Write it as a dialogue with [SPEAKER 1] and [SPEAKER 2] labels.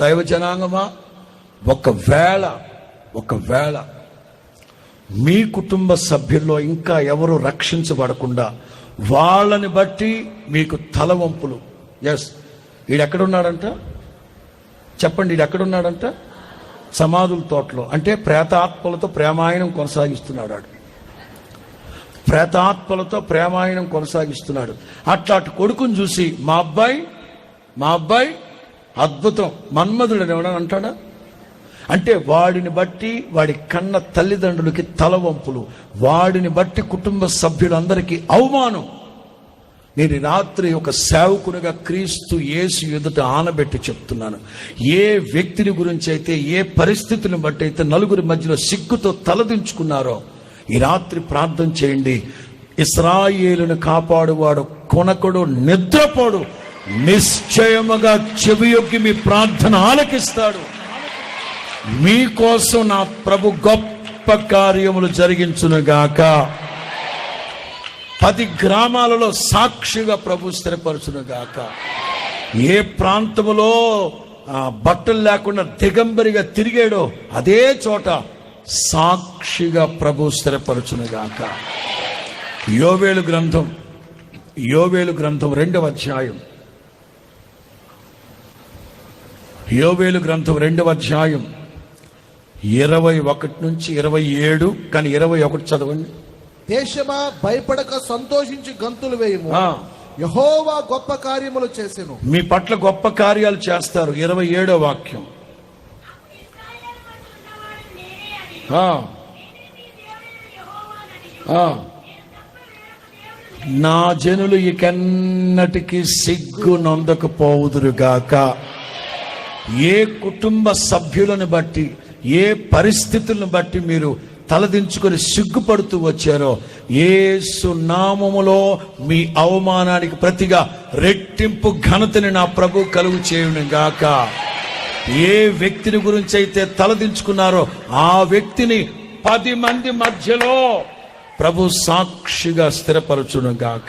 [SPEAKER 1] దైవ జనాంగమా ఒకవేళ ఒకవేళ మీ కుటుంబ సభ్యుల్లో ఇంకా ఎవరు రక్షించబడకుండా వాళ్ళని బట్టి మీకు తలవంపులు. ఎస్ ఈడెక్కడున్నాడంట? చెప్పండి వీడు ఎక్కడున్నాడంట సమాధుల తోటలో. అంటే ప్రేతాత్మలతో ప్రేమాయణం కొనసాగిస్తున్నాడు ఆడు. ప్రేతాత్మలతో ప్రేమాయణం కొనసాగిస్తున్నాడు. అట్లా అటు కొడుకుని చూసి మా అబ్బాయి మా అబ్బాయి అద్భుతం మన్మధుడు ఎవడని అంటాడా? అంటే వాడిని బట్టి వాడి కన్న తల్లిదండ్రులకి తలవంపులు వాడిని బట్టి కుటుంబ సభ్యులందరికీ అవమానం. నేను రాత్రి ఒక సేవకునిగా క్రీస్తు యేసు ఎదుట ఆనబెట్టి చెప్తున్నాను. ఏ వ్యక్తిని గురించి అయితే ఏ పరిస్థితిని బట్టి అయితే నలుగురి మధ్యలో సిగ్గుతో తలదించుకున్నారో ఈ రాత్రి ప్రార్థన చేయండి. ఇస్రాయేలును కాపాడువాడు కొనకుడు నిద్రపోడు. నిశ్చయముగా చెవియొగ్గి మీ ప్రార్థన ఆలకిస్తాడు. మీకోసం నా ప్రభు గొప్ప కార్యములు జరిగించునుగాక. పది గ్రామాలలో సాక్షిగా ప్రభు స్థిరపరచునుగాక. ఏ ప్రాంతములో బట్టలు లేకుండా దిగంబరిగా తిరిగాడో అదే చోట సాక్షిగా ప్రభు స్థిరపరచునుగాక. యోవేలు గ్రంథం యోవేలు గ్రంథం రెండవ అధ్యాయం. యోవేలు గ్రంథం రెండవ అధ్యాయం. ఇరవై ఒకటి నుంచి ఇరవై ఏడు కానీ ఇరవై ఒకటి చదవండి.
[SPEAKER 2] దేశమా భయపడక సంతోషించి గంతులు వేయము. యహోవా గొప్ప కార్యములు చేసెను.
[SPEAKER 1] మీ పట్ల గొప్ప కార్యాలు చేస్తారు. ఇరవై ఏడో వాక్యం. నా జనులు ఇకెన్నటికి సిగ్గు నొందకపోవుదురుగాక. ఏ కుటుంబ సభ్యులను బట్టి ఏ పరిస్థితులను బట్టి మీరు తలదించుకొని సిగ్గుపడుతూ వచ్చారో ఏ సునామములో మీ అవమానానికి ప్రతిగా రెట్టింపు ఘనతని నా ప్రభు కలుగు చేయడం గాక. ఏ వ్యక్తిని గురించి అయితే తలదించుకున్నారో ఆ వ్యక్తిని పది మంది మధ్యలో ప్రభు సాక్షిగా స్థిరపరచును గాక.